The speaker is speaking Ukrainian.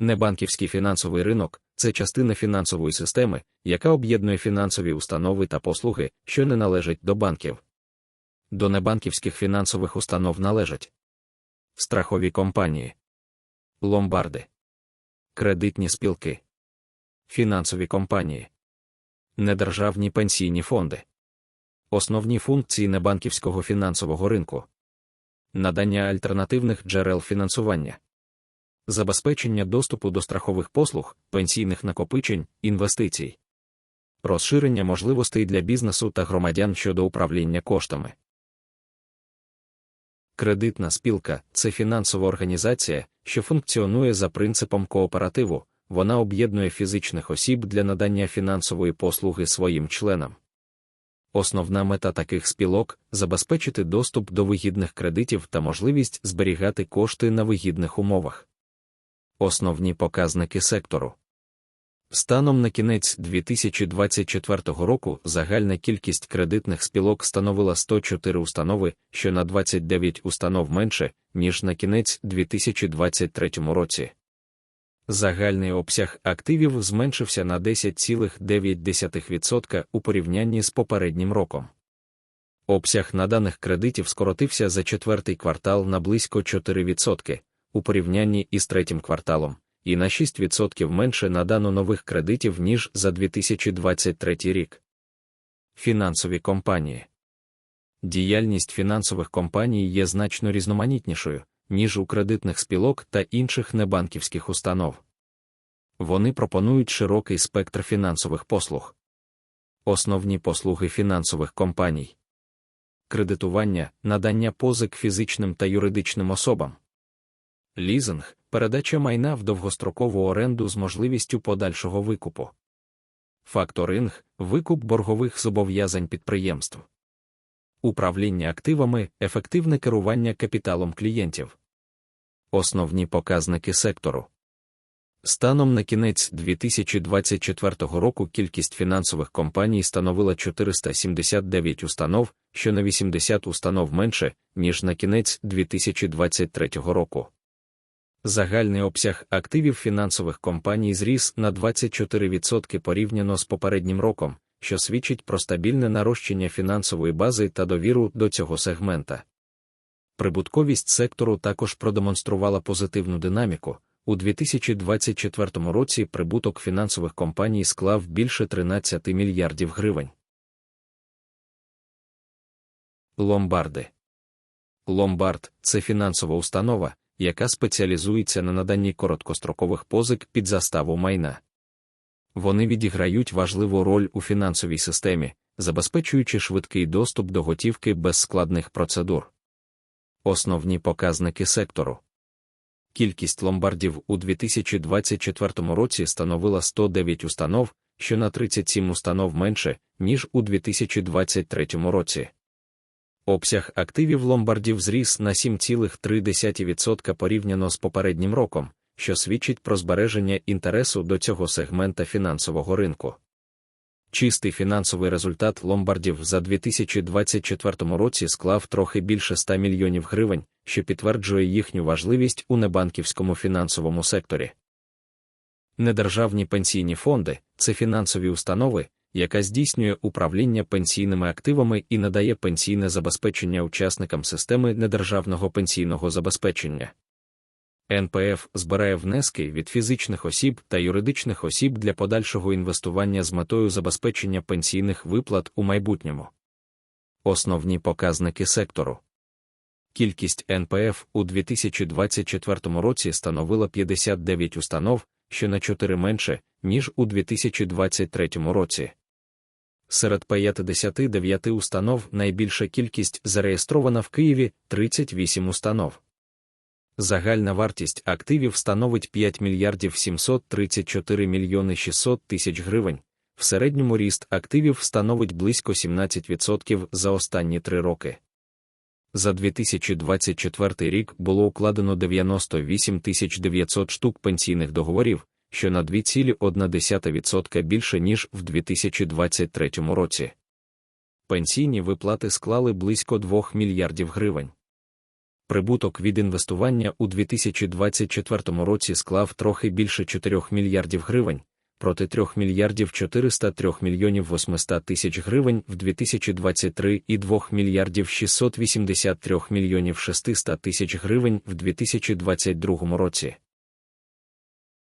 Небанківський фінансовий ринок це частина фінансової системи, яка об'єднує фінансові установи та послуги, що не належать до банків. До небанківських фінансових установ належать страхові компанії, ломбарди, кредитні спілки, фінансові компанії, недержавні пенсійні фонди, основні функції небанківського фінансового ринку, надання альтернативних джерел фінансування забезпечення доступу до страхових послуг, пенсійних накопичень, інвестицій, розширення можливостей для бізнесу та громадян щодо управління коштами. Кредитна спілка це фінансова організація, що функціонує за принципом кооперативу, вона об'єднує фізичних осіб для надання фінансової послуги своїм членам. Основна мета таких спілок забезпечити доступ до вигідних кредитів та можливість зберігати кошти на вигідних умовах. Основні показники сектору. Станом на кінець 2024 року загальна кількість кредитних спілок становила 104 установи, що на 29 установ менше, ніж на кінець 2023 році. Загальний обсяг активів зменшився на 10,9% у порівнянні з попереднім роком. Обсяг наданих кредитів скоротився за четвертий квартал на близько 4% у порівнянні із третім кварталом, і на 6% менше надано нових кредитів, ніж за 2023 рік. Фінансові компанії діяльність фінансових компаній є значно різноманітнішою, ніж у кредитних спілок та інших небанківських установ. Вони пропонують широкий спектр фінансових послуг. Основні послуги фінансових компаній, кредитування, надання позик фізичним та юридичним особам лізинг, передача майна в довгострокову оренду з можливістю подальшого викупу, факторинг, викуп боргових зобов'язань підприємств, управління активами, ефективне керування капіталом клієнтів, основні показники сектору. Станом на кінець 2024 року кількість фінансових компаній становила 479 установ, що на 80 установ менше, ніж на кінець 2023 року. Загальний обсяг активів фінансових компаній зріс на 24% порівняно з попереднім роком, що свідчить про стабільне нарощення фінансової бази та довіру до цього сегмента. Прибутковість сектору також продемонструвала позитивну динаміку. У 2024 році прибуток фінансових компаній склав більше 13 мільярдів гривень. Ломбарди Ломбард це фінансова установа, яка спеціалізується на наданні короткострокових позик під заставу майна. Вони відіграють важливу роль у фінансовій системі, забезпечуючи швидкий доступ до готівки без складних процедур. Основні показники сектору. Кількість ломбардів у 2024 році становила 109 установ, що на 37 установ менше, ніж у 2023 році. Обсяг активів ломбардів зріс на 7,3% порівняно з попереднім роком, що свідчить про збереження інтересу до цього сегмента фінансового ринку. Чистий фінансовий результат ломбардів за 2024 році склав трохи більше 100 мільйонів гривень, що підтверджує їхню важливість у небанківському фінансовому секторі. Недержавні пенсійні фонди це фінансові установи, яка здійснює управління пенсійними активами і надає пенсійне забезпечення учасникам системи недержавного пенсійного забезпечення. НПФ збирає внески від фізичних осіб та юридичних осіб для подальшого інвестування з метою забезпечення пенсійних виплат у майбутньому. Основні показники сектору. Кількість НПФ у 2024 році становила 59 установ, що на 4 менше, ніж у 2023 році. Серед 59 установ найбільша кількість зареєстрована в Києві 38 установ. Загальна вартість активів становить 5 мільярдів 734 мільйони 600 тисяч гривень. В середньому ріст активів становить близько 17% за останні три роки. За 2024 рік було укладено 98 900 штук пенсійних договорів, що на 2,1% більше, ніж в 2023 році. Пенсійні виплати склали близько 2 мільярдів гривень. Прибуток від інвестування у 2024 році склав трохи більше 4 мільярдів гривень, проти 3 мільярдів 403 мільйонів 800 тисяч гривень в 2023 і 2 мільярдів 683 мільйонів 600 тисяч гривень в 2022 році.